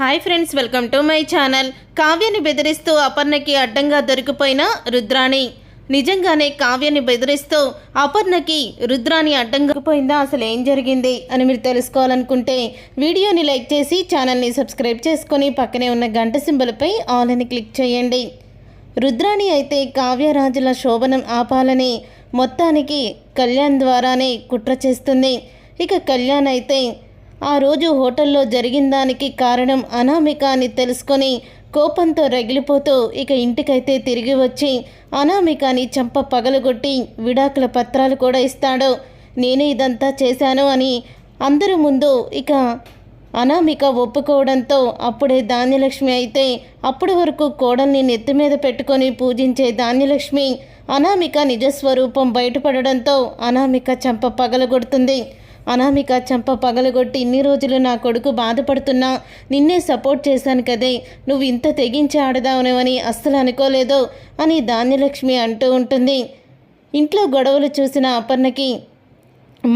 Hi friends welcome to my channel. కావ్యని బెదిరిస్తూ అపర్ణకి అడ్డంగా దొరికిపోయిన రుద్రాణి. నిజంగానే కావ్యని బెదిరిస్తూ అపర్ణకి రుద్రాణి అడ్డంగా పోయిందా అసలు ఏం జరిగింది? అని మీరు తెలుసుకోవాలనుకుంటే వీడియోని లైక్ చేసి ఛానల్ని సబ్స్క్రైబ్ చేసుకొని పక్కనే ఉన్న గంట సింబల్పై ఆల్ అని క్లిక్ చేయండి. రుద్రాణి అయితే కావ్యరాజుల శోభనం ఆపాలని మొత్తానికి కళ్యాణ్ ద్వారానే కుట్ర చేస్తుంది. ఇక కళ్యాణ్ అయితే ఆ రోజు హోటల్లో జరిగిన దానికి కారణం అనామిక అని తెలుసుకొని కోపంతో రగిలిపోతూ ఇక ఇంటికైతే తిరిగి వచ్చి అనామికని చంప పగలగొట్టి విడాకుల పత్రాలు కూడా ఇస్తాడు. నేనే ఇదంతా చేశాను అని అందరి ముందు ఇక అనామిక ఒప్పుకోవడంతో అప్పుడే ధాన్యలక్ష్మి అయితే అప్పటి వరకు కోడల్ని నెత్తి మీద పెట్టుకొని పూజించే ధాన్యలక్ష్మి అనామిక నిజస్వరూపం బయటపడడంతో అనామిక చంప పగలగొడుతుంది. అనామిక చంప పగలగొట్టి ఇన్ని రోజులు నా కొడుకు బాధపడుతున్నా నిన్నే సపోర్ట్ చేశాను కదే నువ్వు ఇంత తెగించి ఆడదావునవని అస్సలు అనుకోలేదు అని ధాన్యలక్ష్మి అంటూ ఉంటుంది. ఇంట్లో గొడవలు చూసిన అపర్ణకి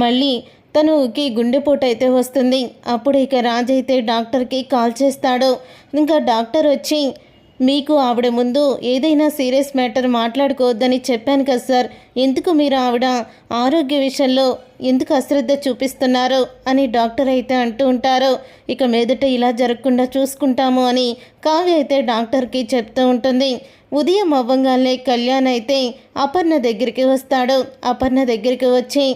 మళ్ళీ తనుకి గుండెపోటు అయితే వస్తుంది. అప్పుడు ఇక రాజు అయితే డాక్టర్కి కాల్ చేస్తాడు. ఇంకా డాక్టర్ వచ్చి మీకు ఆవిడ ముందు ఏదైనా సీరియస్ మ్యాటర్ మాట్లాడుకోవద్దని చెప్పాను కదా సార్. ఎందుకు మీరు ఆవిడ ఆరోగ్య విషయంలో ఎందుకు అశ్రద్ధ చూపిస్తున్నారు అని డాక్టర్ అయితే అంటూ ఉంటారు. ఇక మీదట ఇలా జరగకుండా చూసుకుంటాము అని కావ్య అయితే డాక్టర్కి చెప్తూ ఉంటుంది. ఉదయం అవ్వంగానే కళ్యాణ్ అయితే అపర్ణ దగ్గరికి వస్తాడు. అపర్ణ దగ్గరికి వచ్చి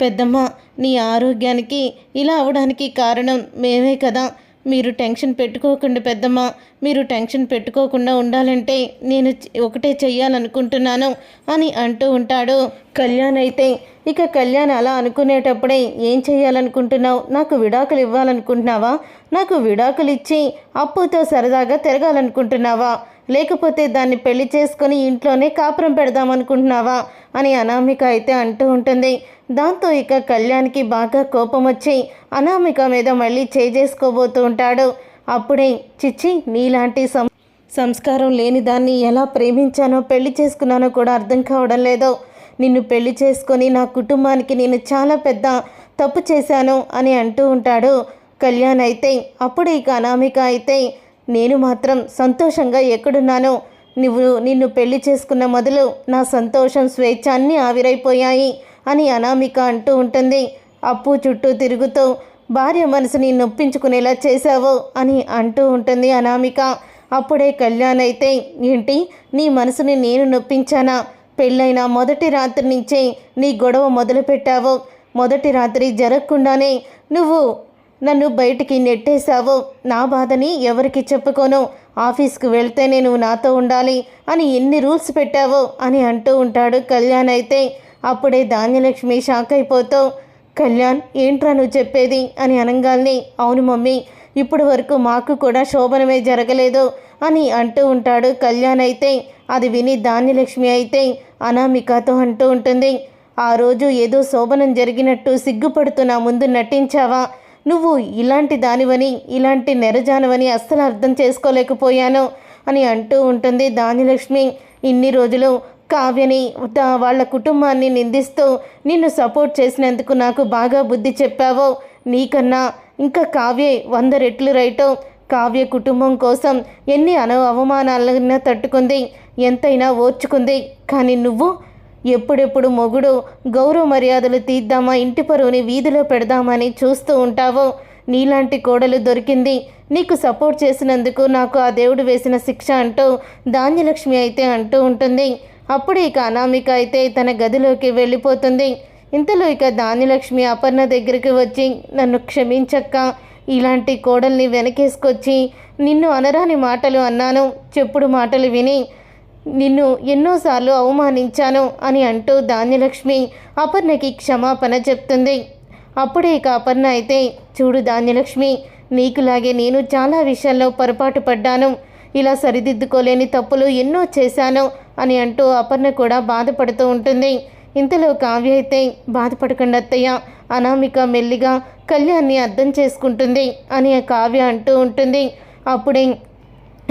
పెద్దమ్మ నీ ఆరోగ్యానికి ఇలా అవడానికి కారణం మేమే కదా. మీరు టెన్షన్ పెట్టుకోకుండా పెద్దమ్మ. మీరు టెన్షన్ పెట్టుకోకుండా ఉండాలంటే నేను ఒకటే చెయ్యాలనుకుంటున్నాను అని అంటూ ఉంటాడు. కళ్యాణ్ అయితే ఇక కళ్యాణ్ అలా అనుకునేటప్పుడే ఏం చేయాలనుకుంటున్నావు నాకు విడాకులు ఇవ్వాలనుకుంటున్నావా? నాకు విడాకులు ఇచ్చి అప్పుతో సరదాగా తిరగాలనుకుంటున్నావా? లేకపోతే దాన్ని పెళ్ళి చేసుకొని ఇంట్లోనే కాపురం పెడదామనుకుంటున్నావా అని అనామిక అయితే అంటూ ఉంటుంది. దాంతో ఇక కళ్యాణ్కి బాగా కోపం వచ్చి అనామిక మీద మళ్ళీ చేజేసుకోబోతూ ఉంటాడు. అప్పుడే చిచ్చి నీలాంటి సం సంస్కారం లేని దాన్ని ఎలా ప్రేమించానో పెళ్ళి చేసుకున్నానో కూడా అర్థం కావడం లేదు. నిన్ను పెళ్ళి చేసుకొని నా కుటుంబానికి నేను చాలా పెద్ద తప్పు చేశాను అని అంటూ ఉంటాడు కళ్యాణ్ అయితే. అప్పుడు ఇక అనామిక అయితే నేను మాత్రం సంతోషంగా ఎక్కడున్నానో నువ్వు నిన్ను పెళ్ళి చేసుకున్న మొదలు నా సంతోషం స్వేచ్ఛ అన్నీ ఆవిరైపోయాయి అని అనామిక అంటూ ఉంటుంది. అప్పు చుట్టూ తిరుగుతూ భార్య మనసుని నొప్పించుకునేలా చేశావు అని అంటూ ఉంటుంది అనామిక. అప్పుడే కళ్యాణ్ అయితే ఏంటి నీ మనసుని నేను నొప్పించానా? పెళ్ళైన మొదటి రాత్రి నుంచే నీ గొడవ మొదలుపెట్టావు. మొదటి రాత్రి జరగకుండానే నువ్వు నన్ను బయటికి నెట్టేశావు నా బాధని ఎవరికి చెప్పుకోను? ఆఫీస్కి వెళ్తేనే నువ్వు నాతో ఉండాలి అని ఎన్ని రూల్స్ పెట్టావో అని అంటూ ఉంటాడు కళ్యాణ్ అయితే. అప్పుడే ధాన్యలక్ష్మి షాక్ అయిపోతూ కళ్యాణ్ ఏంట్రా నువ్వు చెప్పేది? అని అనగాల్ని అవును మమ్మీ ఇప్పటి వరకు మాకు కూడా శోభనమే జరగలేదు అని అంటూ ఉంటాడు కళ్యాణ్ అయితే. అది విని ధాన్యలక్ష్మి అయితే అనామికతో అంటూ ఉంటుంది ఆ రోజు ఏదో శోభనం జరిగినట్టు సిగ్గుపడుతూ నా ముందు నటించావా? నువ్వు ఇలాంటి దానివని ఇలాంటి నెరజానవని అస్సలు అర్థం చేసుకోలేకపోయాను అని అంటూ ఉంటుంది దానిలక్ష్మి ఇన్ని రోజులు కావ్యని వాళ్ళ కుటుంబాన్ని నిందిస్తూ నిన్ను సపోర్ట్ చేసినందుకు నాకు బాగా బుద్ధి చెప్పావో. నీకన్నా ఇంకా కావ్యే వంద రెట్లు రైటో. కావ్య కుటుంబం కోసం ఎన్ని అన అవమానాలైనా తట్టుకుంది ఎంతైనా ఓర్చుకుంది. కానీ నువ్వు ఎప్పుడెప్పుడు మొగుడు గౌరవ మర్యాదలు తీద్దామా ఇంటి పరువుని వీధిలో పెడదామని చూస్తూ ఉంటావో? నీలాంటి కోడలు దొరికింది. నీకు సపోర్ట్ చేసినందుకు నాకు ఆ దేవుడు వేసిన శిక్ష అంటూ ధాన్యలక్ష్మి అయితే అంటూ ఉంటుంది. అప్పుడు ఇక అనామిక అయితే తన గదిలోకి వెళ్ళిపోతుంది. ఇంతలో ఇక ధాన్యలక్ష్మి అపర్ణ దగ్గరికి వచ్చి నన్ను క్షమించక్క. ఇలాంటి కోడల్ని వెనకేసుకొచ్చి నిన్ను అనరాని మాటలు అన్నాను. చెప్పుడు మాటలు విని నిన్ను ఎన్నోసార్లు అవమానించాను అని అంటూ ధాన్యలక్ష్మి అపర్ణకి క్షమాపణ చెప్తుంది. అప్పుడే ఇక అపర్ణ అయితే చూడు ధాన్యలక్ష్మి నీకులాగే నేను చాలా విషయాల్లో పొరపాటు పడ్డాను. ఇలా సరిదిద్దుకోలేని తప్పులు ఎన్నో చేశాను అని అంటూ అపర్ణ కూడా బాధపడుతూ ఉంటుంది. ఇంతలో కావ్య అయితే బాధపడకండి అత్తయ్య అనామిక మెల్లిగా కళ్యాణ్ని అర్థం చేసుకుంటుంది అని ఆ కావ్య అంటూ ఉంటుంది. అప్పుడే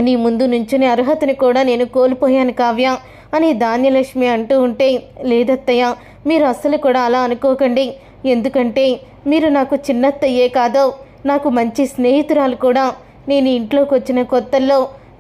నీ ముందు నుంచునే అర్హతని కూడా నేను కోల్పోయాను కావ్య అని ధాన్యలక్ష్మి అంటూ ఉంటే లేదత్తయ్య మీరు అస్సలు కూడా అలా అనుకోకండి. ఎందుకంటే మీరు నాకు చిన్నత్తయ్యే కాదో నాకు మంచి స్నేహితురాలు కూడా. నేను ఇంట్లోకి వచ్చిన కొత్తల్లో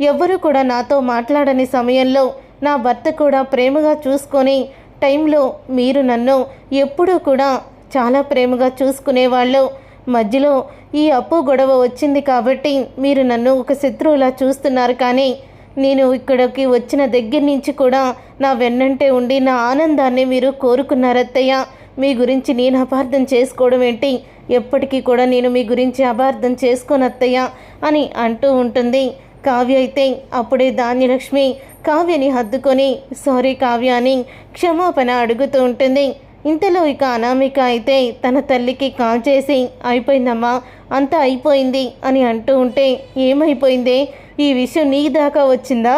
ఎవ్వరూ కూడా నాతో మాట్లాడని సమయంలో నా భర్త కూడా ప్రేమగా చూసుకొని టైంలో మీరు నన్ను ఎప్పుడూ కూడా చాలా ప్రేమగా చూసుకునేవాళ్ళు. మధ్యలో ఈ అప్పు గొడవ వచ్చింది కాబట్టి మీరు నన్ను ఒక శత్రువులా చూస్తున్నారు కానీ నేను ఇక్కడికి వచ్చిన దగ్గర నుంచి కూడా నా వెన్నంటే ఉండి నా ఆనందాన్ని మీరు కోరుకున్నారత్తయ్య మీ గురించి నేను అపార్థం చేసుకోవడం ఏంటి? ఎప్పటికీ కూడా నేను మీ గురించి అపార్థం చేసుకోనత్తయ్య అని అంటూ ఉంటుంది. కావ్య అయితే అప్పుడే ధాన్యలక్ష్మి కావ్యని హద్దుకొని సారీ కావ్య అని క్షమాపణ అడుగుతూ ఉంటుంది. ఇంతలో ఇక అనామిక అయితే తన తల్లికి కాల్ చేసి అయిపోయిందమ్మా అంతా అయిపోయింది అని అంటూ ఉంటే ఏమైపోయింది? ఈ విషయం నీ దాకా వచ్చిందా?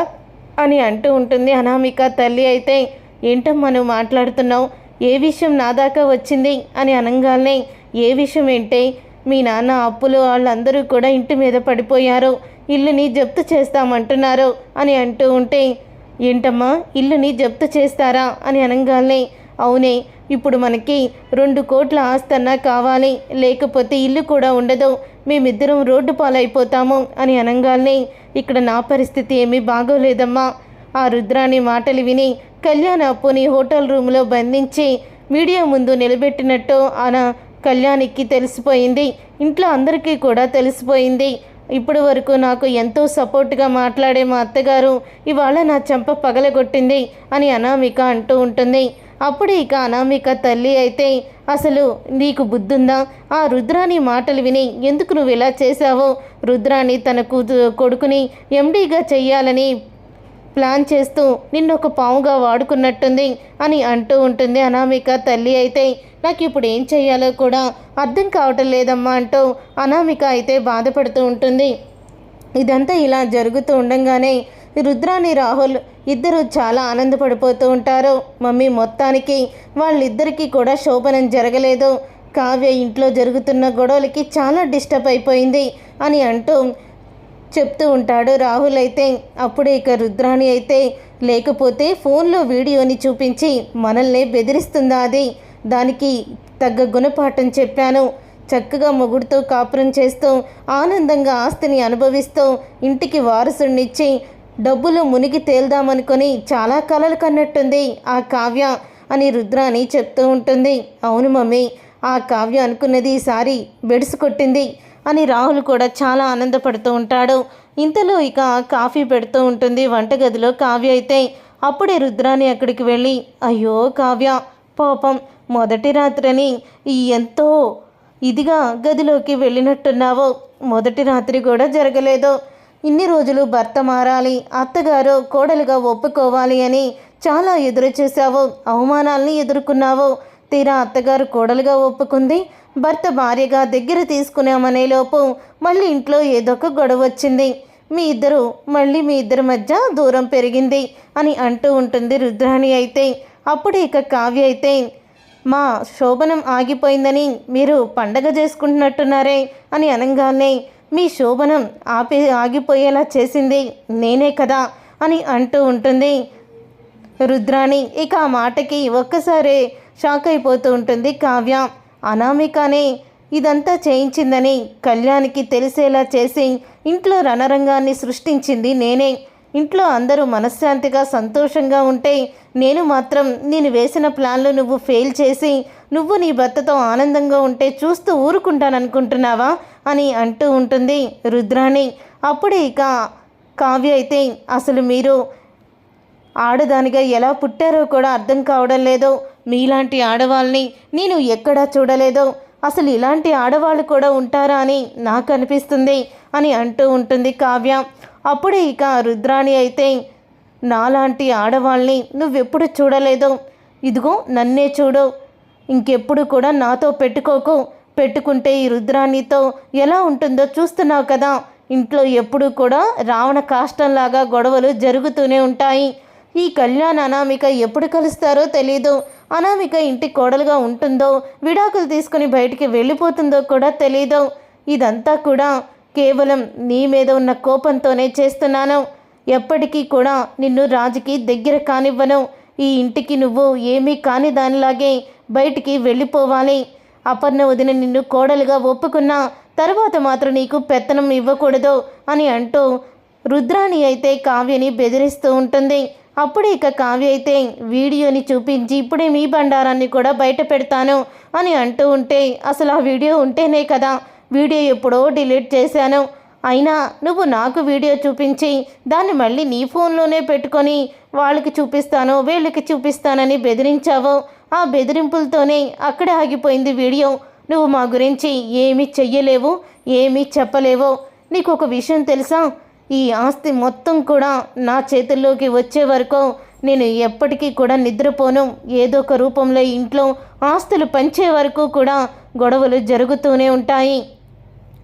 అని అంటూ ఉంటుంది అనామిక. తల్లి అయితే ఏంటమ్మా నువ్వు మాట్లాడుతున్నావు? ఏ విషయం నా దాకా వచ్చింది? అని అనగానే ఏ విషయం ఏంటే? మీ నాన్న అప్పులు వాళ్ళందరూ కూడా ఇంటి మీద పడిపోయారు. ఇల్లుని జప్తు చేస్తామంటున్నారు అని అంటూ ఉంటే ఏంటమ్మా? ఇల్లుని జప్తు చేస్తారా? అని అనగానే అవునే ఇప్పుడు మనకి రెండు కోట్ల ఆస్తన్నా కావాలి. లేకపోతే ఇల్లు కూడా ఉండదు. మేమిద్దరం రోడ్డు పాలైపోతాము అని అనగానే ఇక్కడ నా పరిస్థితి ఏమీ బాగోలేదమ్మా. ఆ రుద్రాని మాటలు విని కళ్యాణ్ అప్పుని హోటల్ రూమ్లో బంధించి మీడియా ముందు నిలబెట్టినట్టు ఆన కళ్యాణికి తెలిసిపోయింది. ఇంట్లో అందరికీ కూడా తెలిసిపోయింది. ఇప్పటి వరకు నాకు ఎంతో సపోర్ట్గా మాట్లాడే మా అత్తగారు ఇవాళ నా చెంప పగలగొట్టింది అని అనామిక అంటూ ఉంటుంది. అప్పుడు ఇక అనామిక తల్లి అయితే అసలు నీకు బుద్ధుందా? ఆ రుద్రాని మాటలు విని ఎందుకు నువ్వు ఇలా చేశావో? రుద్రాని తన కూతురు కొడుకుని ఎండీగా చెయ్యాలని ప్లాన్ చేస్తూ నిన్ను ఒక పావుగా వాడుకున్నట్టుంది అని అంటూ ఉంటుంది అనామిక తల్లి అయితే. నాకు ఇప్పుడు ఏం చేయాలో కూడా అర్థం కావటం లేదమ్మా అంటూ అనామిక అయితే బాధపడుతూ ఉంటుంది. ఇదంతా ఇలా జరుగుతూ ఉండగానే రుద్రాని రాహుల్ ఇద్దరు చాలా ఆనందపడిపోతూ ఉంటారు. మమ్మీ మొత్తానికి వాళ్ళిద్దరికీ కూడా శోభనం జరగలేదు. కావ్య ఇంట్లో జరుగుతున్న గొడవలకి చాలా డిస్టర్బ్ అయిపోయింది అని అంటూ చెప్తూ ఉంటాడు రాహుల్ అయితే. అప్పుడే ఇక రుద్రాణి అయితే లేకపోతే ఫోన్లో వీడియోని చూపించి మనల్ని బెదిరిస్తుందా అది? దానికి తగ్గ గుణపాఠం చెప్పాను. చక్కగా మొగుడుతో కాపురం చేస్తూ ఆనందంగా ఆస్తిని అనుభవిస్తూ ఇంటికి వారసుడినిచ్చి డబ్బులు మునిగి తేల్దామనుకొని చాలా కలలు కన్నట్టుంది ఆ కావ్య అని రుద్రాని చెప్తూ ఉంటుంది. అవును మమ్మీ ఆ కావ్య అనుకున్నది ఈసారి బెడుసు కొట్టింది అని రాహుల్ కూడా చాలా ఆనందపడుతూ ఉంటాడు. ఇంతలో ఇక కాఫీ పెడుతూ ఉంటుంది వంటగదిలో కావ్య అయితే. అప్పుడే రుద్రాని అక్కడికి వెళ్ళి అయ్యో కావ్య పాపం మొదటి రాత్రని ఎంతో ఇదిగా గదిలోకి వెళ్ళినట్టున్నావో. మొదటి రాత్రి కూడా జరగలేదు. ఇన్ని రోజులు భర్త మారాలి అత్తగారు కోడలుగా ఒప్పుకోవాలి అని చాలా ఎదురు చేశావు అవమానాల్ని ఎదుర్కొన్నావు. తీరా అత్తగారు కోడలుగా ఒప్పుకుంది భర్త భార్యగా దగ్గర తీసుకున్నామనే లోపు మళ్ళీ ఇంట్లో ఏదో ఒక గొడవ వచ్చింది. మీ ఇద్దరు మళ్ళీ మీ ఇద్దరి మధ్య దూరం పెరిగింది అని అంటూ ఉంటుంది రుద్రాణి అయితే. అప్పుడు ఇక కావ్య అయితే మా శోభనం ఆగిపోయిందని మీరు పండగ చేసుకుంటున్నట్టున్నారే అని అనగానే మీ శోభనం ఆపే ఆగిపోయేలా చేసింది నేనే కదా అని అంటూ ఉంటుంది. రుద్రాణి ఇక ఆ మాటకి ఒక్కసారే షాక్ అయిపోతూ ఉంటుంది కావ్య. అనామికనే ఇదంతా చేయించిందని కళ్యాణ్కి తెలిసేలా చేసి ఇంట్లో రణరంగాన్ని సృష్టించింది నేనే. ఇంట్లో అందరూ మనశ్శాంతిగా సంతోషంగా ఉంటే నేను మాత్రం నేను వేసిన ప్లాన్లు నువ్వు ఫెయిల్ చేసి నువ్వు నీ భర్తతో ఆనందంగా ఉంటే చూస్తూ ఊరుకుంటాననుకుంటున్నావా? అని అంటూ ఉంటుంది రుద్రాణి. అప్పుడే ఇక కావ్య అయితే అసలు మీరు ఆడదానిగా ఎలా పుట్టారో కూడా అర్థం కావడం లేదు. మీలాంటి ఆడవాళ్ళని నేను ఎక్కడా చూడలేదు. అసలు ఇలాంటి ఆడవాళ్ళు కూడా ఉంటారా అని నాకు అనిపిస్తుంది అని అంటూ ఉంటుంది కావ్య. అప్పుడే ఇక రుద్రాణి అయితే నాలాంటి ఆడవాళ్ళని నువ్వెప్పుడు చూడలేదు. ఇదిగో నన్నే చూడు. ఇంకెప్పుడు కూడా నాతో పెట్టుకోకు. పెట్టుకుంటే ఈ రుద్రాణితో ఎలా ఉంటుందో చూస్తున్నావు కదా. ఇంట్లో ఎప్పుడూ కూడా రావణ కాష్టంలాగా గొడవలు జరుగుతూనే ఉంటాయి. ఈ కళ్యాణ్ అనామిక ఎప్పుడు కలుస్తారో తెలీదు. అనామిక ఇంటి కోడలుగా ఉంటుందో విడాకులు తీసుకుని బయటికి వెళ్ళిపోతుందో కూడా తెలీదు. ఇదంతా కూడా కేవలం నీ మీద ఉన్న కోపంతోనే చేస్తున్నాను. ఎప్పటికీ కూడా నిన్ను రాజుకి దగ్గర కానివ్వను. ఈ ఇంటికి నువ్వు ఏమీ కాని దానిలాగే బయటికి వెళ్ళిపోవాలి. అపర్ణ వదిన నిన్ను కోడలుగా ఒప్పుకున్నా తర్వాత మాత్రం నీకు పెత్తనం ఇవ్వకూడదు అని అంటూ రుద్రాణి అయితే కావ్యని బెదిరిస్తూ ఉంటుంది. అప్పుడు ఇక కావ్య అయితే వీడియోని చూపించి ఇప్పుడే మీ బండారాన్ని కూడా బయట పెడతాను అని అంటూ ఉంటే అసలు ఆ వీడియో ఉంటేనే కదా వీడియో ఎప్పుడో డిలీట్ చేశాను అయినా నువ్వు నాకు వీడియో చూపించి దాన్ని మళ్ళీ నీ ఫోన్లోనే పెట్టుకొని వాళ్ళకి చూపిస్తాను వీళ్ళకి చూపిస్తానని బెదిరించావు ఆ బెదిరింపులతోనే అక్కడే ఆగిపోయింది వీడియో. నువ్వు మా గురించి ఏమీ చెయ్యలేవు ఏమీ చెప్పలేవు. నీకు ఒక విషయం తెలుసా? ఈ ఆస్తి మొత్తం కూడా నా చేతుల్లోకి వచ్చే వరకు నేను ఎప్పటికీ కూడా నిద్రపోను. ఏదో ఒక రూపంలో ఇంట్లో ఆస్తులు పంచే వరకు కూడా గొడవలు జరుగుతూనే ఉంటాయి.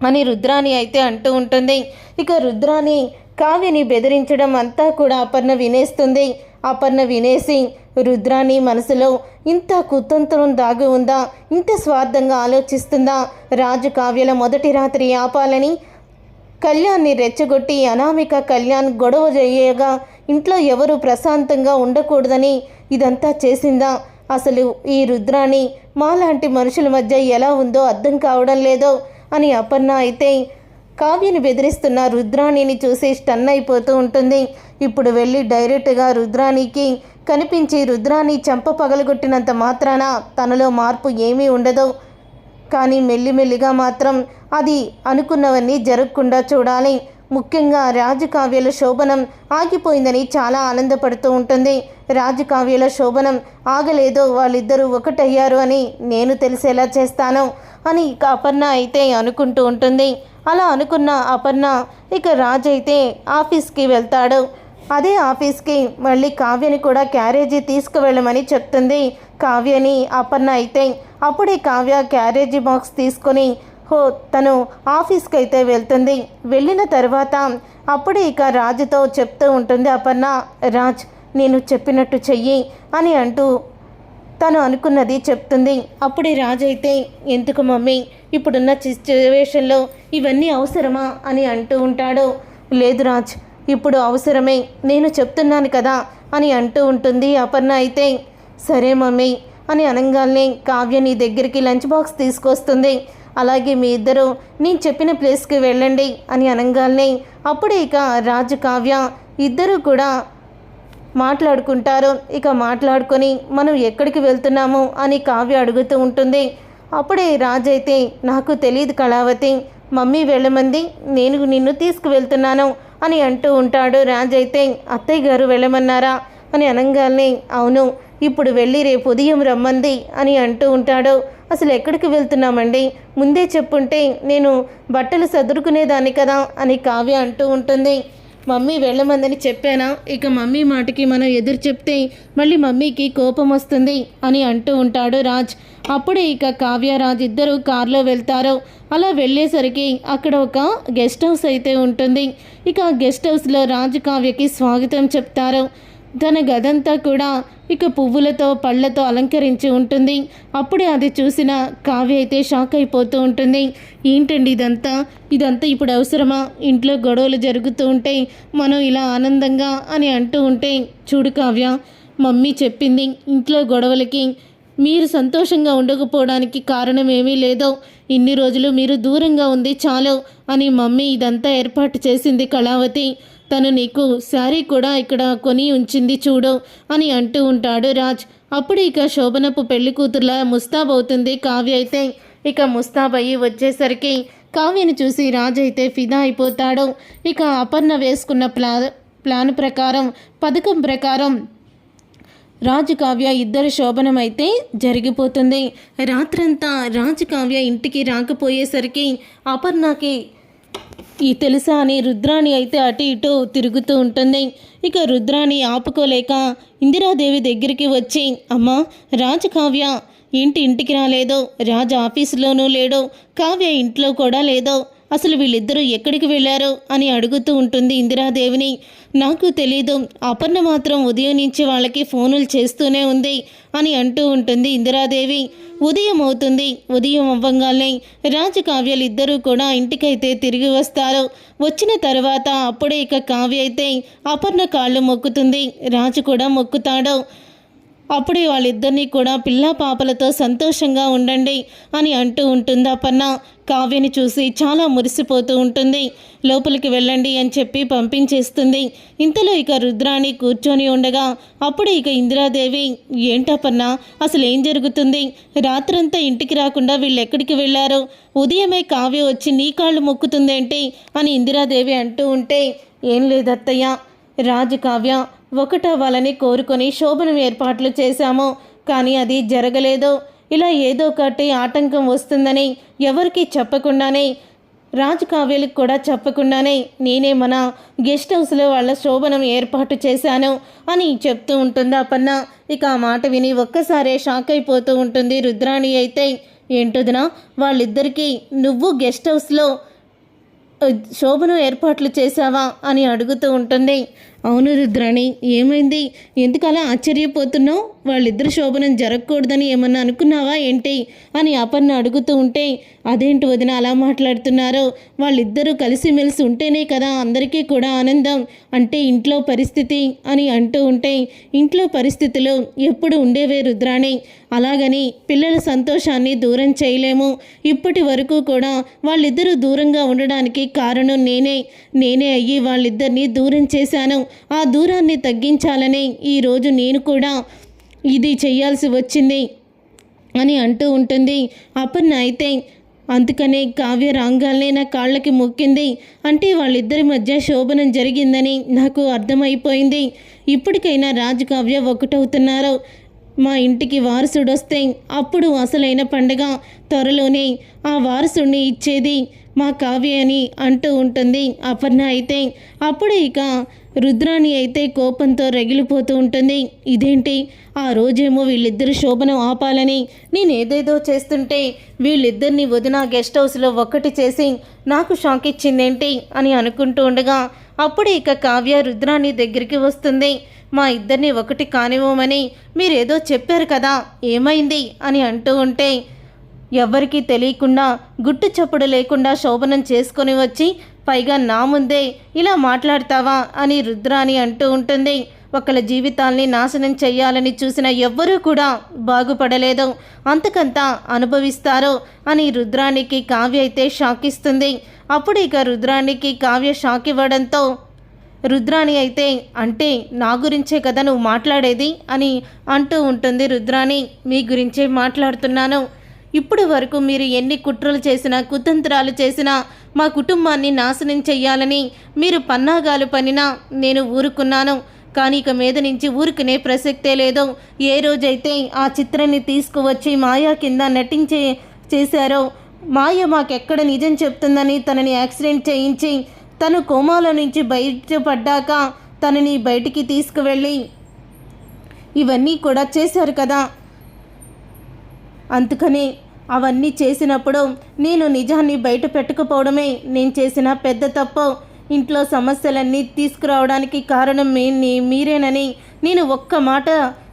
అని రుద్రాణి అయితే అంటూ ఉంటుంది. ఇక రుద్రాణి కావ్యని బెదిరించడం అంతా కూడా అపర్ణ వినేస్తుంది. అపర్ణ వినేసి రుద్రాణి మనసులో ఇంత కుతంత్రం దాగి ఉందా? ఇంత స్వార్థంగా ఆలోచిస్తుందా? రాజు కావ్యల మొదటి రాత్రి ఆపాలని కళ్యాణ్ని రెచ్చగొట్టి అనామిక కళ్యాణ్ గొడవ చేయగా ఇంట్లో ఎవరు ప్రశాంతంగా ఉండకూడదని ఇదంతా చేసిందా? అసలు ఈ రుద్రాణి మాలాంటి మనుషుల మధ్య ఎలా ఉందో అర్థం కావడం లేదో అని అపర్ణ అయితే కావ్యని బెదిరిస్తున్న రుద్రాణిని చూసి స్టన్ అయిపోతూ ఉంటుంది. ఇప్పుడు వెళ్ళి డైరెక్ట్గా రుద్రాణికి కనిపించి రుద్రాణి చెంప పగలగొట్టినంత మాత్రాన తనలో మార్పు ఏమీ ఉండదు. కానీ మెల్లిమెల్లిగా మాత్రం అది అనుకున్నవన్నీ జరగకుండా చూడాలి. ముఖ్యంగా రాజకావ్యల శోభనం ఆగిపోయిందని చాలా ఆనందపడుతూ ఉంటుంది. రాజకావ్యల శోభనం ఆగలేదో. వాళ్ళిద్దరూ ఒకటయ్యారు అని నేను తెలిసేలా చేస్తాను. అని ఇక అపర్ణ అయితే అనుకుంటూ ఉంటుంది. అలా అనుకున్న అపర్ణ ఇక రాజు అయితే ఆఫీస్కి వెళ్తాడు. అదే ఆఫీస్కి మళ్ళీ కావ్యని కూడా క్యారేజీ తీసుకువెళ్ళమని చెప్తుంది కావ్యని అపర్ణ అయితే. అప్పుడే కావ్య క్యారేజీ బాక్స్ తీసుకొని హో తను ఆఫీస్కి అయితే వెళ్తుంది. వెళ్ళిన తర్వాత అప్పుడే ఇక రాజుతో చెప్తూ ఉంటుంది అపర్ణ రాజ్ నేను చెప్పినట్టు చెయ్యి అని అంటూ తను అనుకున్నది చెప్తుంది. అప్పుడే రాజు అయితే ఎందుకు మమ్మీ? ఇప్పుడున్న సిచ్యువేషన్లో ఇవన్నీ అవసరమా? అని అంటూ ఉంటాడు. లేదు రాజ్ ఇప్పుడు అవసరమే. నేను చెప్తున్నాను కదా అని అంటూ ఉంటుంది అపర్ణ అయితే. సరే మమ్మీ అని అనగానే కావ్య నీ దగ్గరికి లంచ్ బాక్స్ తీసుకొస్తుంది. అలాగే మీ ఇద్దరు నేను చెప్పిన ప్లేస్కి వెళ్ళండి అని అనగానే అప్పుడే ఇక రాజు కావ్య ఇద్దరు కూడా మాట్లాడుకుంటారు. ఇక మాట్లాడుకొని మనం ఎక్కడికి వెళ్తున్నాము అని కావ్య అడుగుతూ ఉంటుంది. అప్పుడే రాజు అయితే నాకు తెలియదు కళావతి. మమ్మీ వెళ్ళమంది. నేను నిన్ను తీసుకువెళ్తున్నాను అని అంటూ ఉంటాడు రాజు అయితే. అత్తయ్య గారు వెళ్ళమన్నారా? అని అనగానే అవును. ఇప్పుడు వెళ్ళి రేపు ఉదయం రమ్మంది అని అంటూ ఉంటాడు. అసలు ఎక్కడికి వెళ్తున్నామండి? ముందే చెప్పుంటే నేను బట్టలు సదురుకునేదాన్ని కదా అని కావ్య అంటూ ఉంటుంది. మమ్మీ వెళ్ళమందని చెప్పానా? ఇక మమ్మీ మాటకి మనం ఎదురు చెప్తే మళ్ళీ మమ్మీకి కోపం వస్తుంది అని అంటూ ఉంటాడు రాజ్. అప్పుడే ఇక కావ్య రాజ్ ఇద్దరు కారులో వెళ్తారు. అలా వెళ్ళేసరికి అక్కడ ఒక గెస్ట్ హౌస్ అయితే ఉంటుంది. ఇక ఆ గెస్ట్ హౌస్లో రాజు కావ్యకి స్వాగతం చెప్తారు. తన గదంతా కూడా ఇక పువ్వులతో పళ్ళతో అలంకరించి ఉంటుంది. అప్పుడే అది చూసిన కావ్య అయితే షాక్ అయిపోతూ ఉంటుంది. ఏంటండి ఇదంతా? ఇదంతా ఇప్పుడు అవసరమా? ఇంట్లో గొడవలు జరుగుతూ ఉంటే మనం ఇలా ఆనందంగా అని అంటూ ఉంటే చూడు కావ్య మమ్మీ చెప్పింది ఇంట్లో గొడవలకి. మీరు సంతోషంగా ఉండకపోవడానికి కారణం ఏమీ లేదో ఇన్ని రోజులు మీరు దూరంగా ఉంది చాలు అని మమ్మీ ఇదంతా ఏర్పాటు చేసింది కళావతి. తను నీకు శారీ కూడా ఇక్కడ కొని ఉంచింది చూడు అని అంటూ ఉంటాడు రాజ్. అప్పుడు ఇక శోభనపు పెళ్ళి కూతురులా ముస్తాబ్ అవుతుంది కావ్య అయితే. ఇక ముస్తాబ్ అయ్యి వచ్చేసరికి కావ్యని చూసి రాజ్ అయితే ఫిదా అయిపోతాడు. ఇక అపర్ణ వేసుకున్న ప్లా ప్లాన్ ప్రకారం పథకం ప్రకారం రాజు కావ్య ఇద్దరు శోభనం అయితే జరిగిపోతుంది. రాత్రంతా రాజు కావ్య ఇంటికి రాకపోయేసరికి అపర్ణకి ఈ తెలుసా అని రుద్రాణి అయితే అటు ఇటు తిరుగుతూ ఉంటుంది. ఇక రుద్రాణి ఆపుకోలేక ఇందిరాదేవి దగ్గరికి వచ్చి అమ్మ రాజు కావ్య ఇంటి ఇంటికి రాలేదో. రాజు ఆఫీసులోనూ లేడో. కావ్య ఇంట్లో కూడా లేదో. అసలు వీళ్ళిద్దరూ ఎక్కడికి వెళ్ళారో అని అడుగుతూ ఉంటుంది ఇందిరాదేవిని. నాకు తెలీదు. అపర్ణ మాత్రం ఉదయం నుంచి వాళ్ళకి ఫోనులు చేస్తూనే ఉంది అని అంటూ ఉంటుంది ఇందిరాదేవి. ఉదయం అవుతుంది. ఉదయం అవ్వంగానే రాజు కావ్యలు ఇద్దరూ కూడా ఇంటికైతే తిరిగి వస్తారు. వచ్చిన తర్వాత అప్పుడే ఇక కావ్య అయితే అపర్ణ కాళ్ళు మొక్కుతుంది. రాజు కూడా మొక్కుతాడు. అప్పుడే వాళ్ళిద్దరినీ కూడా పిల్ల పాపలతో సంతోషంగా ఉండండి అని అంటూ ఉంటుంది అపర్ణ. కావ్యని చూసి చాలా మురిసిపోతూ ఉంటుంది. లోపలికి వెళ్ళండి అని చెప్పి పంపించేస్తుంది. ఇంతలో ఇక రుద్రాణి కూర్చొని ఉండగా అప్పుడు ఇక ఇందిరాదేవి ఏంటపన్నా అసలు ఏం జరుగుతుంది? రాత్రంతా ఇంటికి రాకుండా వీళ్ళు ఎక్కడికి వెళ్ళారు? ఉదయమే కావ్య వచ్చి నీ కాళ్ళు మొక్కుతుందేంటి? అని ఇందిరాదేవి అంటూ ఉంటే ఏం లేదత్తయ్య. రాజు కావ్య ఒకటవ్వాలని కోరుకొని శోభనం ఏర్పాట్లు చేశాము. కానీ అది జరగలేదు. ఇలా ఏదో ఒకటి ఆటంకం వస్తుందని ఎవరికి చెప్పకుండానే రాజకావ్యలకు కూడా చెప్పకుండానే నేనే మన గెస్ట్ హౌస్లో వాళ్ళ శోభనం ఏర్పాటు చేశాను అని చెప్తూ ఉంటుంది అపన్న ఇక ఆ మాట విని ఒక్కసారే షాక్ అయిపోతూ ఉంటుంది రుద్రాణి అయితే. ఏంటదినా? వాళ్ళిద్దరికీ నువ్వు గెస్ట్ హౌస్లో శోభను ఏర్పాట్లు చేశావా అని అడుగుతూ ఉంటుంది. అవును రుద్రాణి ఏమైంది? ఎందుకలా ఆశ్చర్యపోతున్నావు? వాళ్ళిద్దరు శోభనం జరగకూడదని ఏమన్నా అనుకున్నావా ఏంటి? అని అపర్ణ అడుగుతూ ఉంటే అదేంటి వదిన అలా మాట్లాడుతున్నారో? వాళ్ళిద్దరూ కలిసిమెలిసి ఉంటేనే కదా అందరికీ కూడా ఆనందం. అంటే ఇంట్లో పరిస్థితి అని అంటూ ఉంటే ఇంట్లో పరిస్థితులు ఎప్పుడు ఉండేవే రుద్రాణి? అలాగని పిల్లల సంతోషాన్ని దూరం చేయలేము. ఇప్పటి వరకు కూడా వాళ్ళిద్దరూ దూరంగా ఉండడానికి కారణం నేనే. నేనే అయ్యి వాళ్ళిద్దరినీ దూరం చేశాను. ఆ దూరాన్ని తగ్గించాలని ఈరోజు నేను కూడా ఇది చేయాల్సి వచ్చింది అని అంటూ ఉంటుంది. అపర్ణ అయితే అందుకనే కావ్య రాంగాల్నే నా కాళ్ళకి మొక్కింది. అంటే వాళ్ళిద్దరి మధ్య శోభనం జరిగిందని నాకు అర్థమైపోయింది. ఇప్పటికైనా రాజు కావ్య ఒకటవుతున్నారు. మా ఇంటికి వారసుడు వస్తే అప్పుడు అసలైన పండగ త్వరలోనే ఆ వారసుడిని ఇచ్చేది మా కావ్య అని అంటూ ఉంటుంది అపర్ణ అయితే. అప్పుడే ఇక రుద్రాణి అయితే కోపంతో రగిలిపోతూ ఉంటుంది. ఇదేంటి? ఆ రోజేమో వీళ్ళిద్దరు శోభనం ఆపాలని నేను ఏదేదో చేస్తుంటే వీళ్ళిద్దరిని వదిన గెస్ట్ హౌస్లో ఒక్కటి చేసి నాకు షాక్ ఇచ్చిందేంటి అని అనుకుంటూ ఉండగా అప్పుడే ఇక కావ్య రుద్రాణి దగ్గరికి వస్తుంది. మా ఇద్దరిని ఒకటి కానివ్వమని మీరేదో చెప్పారు కదా ఏమైంది? అని అంటూ ఉంటే ఎవ్వరికీ తెలియకుండా గుట్టు చప్పుడు లేకుండా శోభనం చేసుకొని వచ్చి పైగా నా ముందే ఇలా మాట్లాడతావా అని రుద్రాని అంటూ ఉంటుంది. ఒకళ్ళ జీవితాల్ని నాశనం చేయాలని చూసిన ఎవ్వరూ కూడా బాగుపడలేదు. అంతకంతా అనుభవిస్తారో అని రుద్రానికి కావ్య అయితే షాక్ ఇస్తుంది అప్పుడు ఇక రుద్రానికి కావ్య షాక్ ఇవ్వడంతో రుద్రాణి అయితే అంటే నా గురించే కదా నువ్వు మాట్లాడేది? అని అంటూ ఉంటుంది రుద్రాణి. మీ గురించే మాట్లాడుతున్నాను. ఇప్పటి వరకు మీరు ఎన్ని కుట్రలు చేసినా కుతంత్రాలు చేసినా మా కుటుంబాన్ని నాశనం చెయ్యాలని మీరు పన్నాగాలు పనినా నేను ఊరుకున్నాను. కానీ ఇక మీద నుంచి ఊరుకునే ప్రసక్తే లేదు. ఏ రోజైతే ఆ చిత్రాన్ని తీసుకువచ్చి మాయా కింద నటించే చేశారో మాయ మాకెక్కడ నిజం చెప్తుందని తనని యాక్సిడెంట్ చేయించి తను కోమాలో నుంచి బయటపడ్డాక తనని బయటికి తీసుకువెళ్ళి ఇవన్నీ కూడా చేశారు కదా. అందుకనే అవన్నీ చేసినప్పుడు నేను నిజాన్ని బయట పెట్టుకుపోవడమే నేను చేసిన పెద్ద తప్పు. ఇంట్లో సమస్యలన్నీ తీసుకురావడానికి కారణం మీ మీరేనని నేను ఒక్క మాట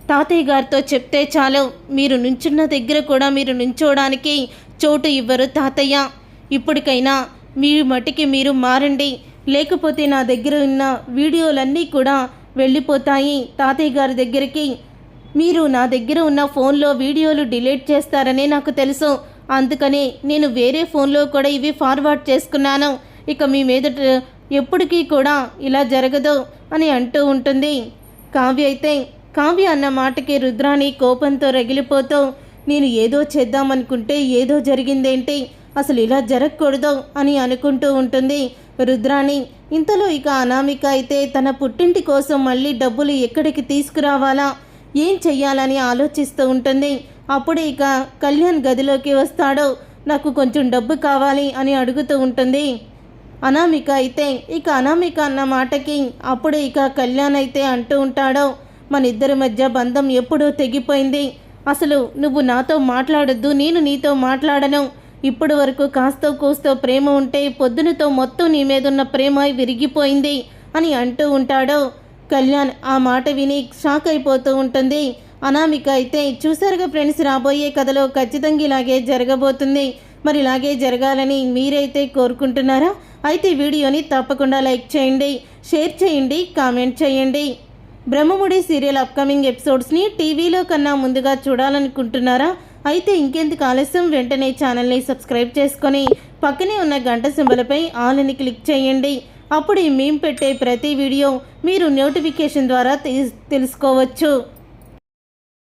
తాతయ్య గారితో చెప్తే చాలు. మీరు నుంచున్న దగ్గర కూడా మీరు నుంచోవడానికి చోటు ఇవ్వరు తాతయ్య. ఇప్పటికైనా మీ మటికి మీరు మారండి. లేకపోతే నా దగ్గర ఉన్న వీడియోలన్నీ కూడా వెళ్ళిపోతాయి. తాతయ్య గారి దగ్గరికి మీరు నా దగ్గర ఉన్న ఫోన్లో వీడియోలు డిలీట్ చేస్తారనే నాకు తెలుసు. అందుకని నేను వేరే ఫోన్లో కూడా ఇవి ఫార్వర్డ్ చేసుకున్నాను. ఇక మీ మీద ఎప్పటికీ కూడా ఇలా జరగదు అని అంటూ ఉంటుంది. కావ్య అయితే కావ్య అన్న మాటకి రుద్రాణి కోపంతో రగిలిపోతూ నేను ఏదో చేద్దామనుకుంటే ఏదో జరిగిందేంటి? అసలు ఇలా జరగకూడదు అని అనుకుంటూ ఉంటుంది రుద్రాణి. ఇంతలో ఇక అనామిక అయితే తన పుట్టింటి కోసం మళ్ళీ డబ్బులు ఎక్కడికి తీసుకురావాలా? ఏం చెయ్యాలని ఆలోచిస్తూ ఉంటుంది. అప్పుడు ఇక కళ్యాణ్ గదిలోకి వస్తాడు. నాకు కొంచెం డబ్బు కావాలి అని అడుగుతూ ఉంటుంది. అనామిక అయితే ఇక అనామిక అన్న మాటకి అప్పుడు ఇక కళ్యాణ్ అయితే అంటూ ఉంటాడో. మన ఇద్దరి మధ్య బంధం ఎప్పుడో తెగిపోయింది. అసలు నువ్వు నాతో మాట్లాడొద్దు నేను నీతో మాట్లాడను. ఇప్పటి వరకు కాస్తో కూస్తో ప్రేమ ఉంటే పొద్దునతో మొత్తం నీ మీదున్న ప్రేమ విరిగిపోయింది అని అంటూ ఉంటాడో. కళ్యాణ్ ఆ మాట విని షాక్ అయిపోతూ ఉంటుంది. అనామిక అయితే చూసారుగా ఫ్రెండ్స్ రాబోయే కథలో ఖచ్చితంగా ఇలాగే జరగబోతుంది. మరి ఇలాగే జరగాలని మీరైతే కోరుకుంటున్నారా? అయితే వీడియోని తప్పకుండా లైక్ చేయండి షేర్ చేయండి కామెంట్ చేయండి. బ్రహ్మముడి సీరియల్ అప్కమింగ్ ఎపిసోడ్స్ని టీవీలో కన్నా ముందుగా చూడాలనుకుంటున్నారా? అయితే ఇంకెందుకు ఆలస్యం? వెంటనే ఛానల్ని సబ్స్క్రైబ్ చేసుకొని పక్కనే ఉన్న గంట సింబలపై ఆల్ని క్లిక్ చేయండి. అప్పుడు మేము పెట్టే ప్రతి వీడియో మీరు నోటిఫికేషన్ ద్వారా తెలుసుకోవచ్చు.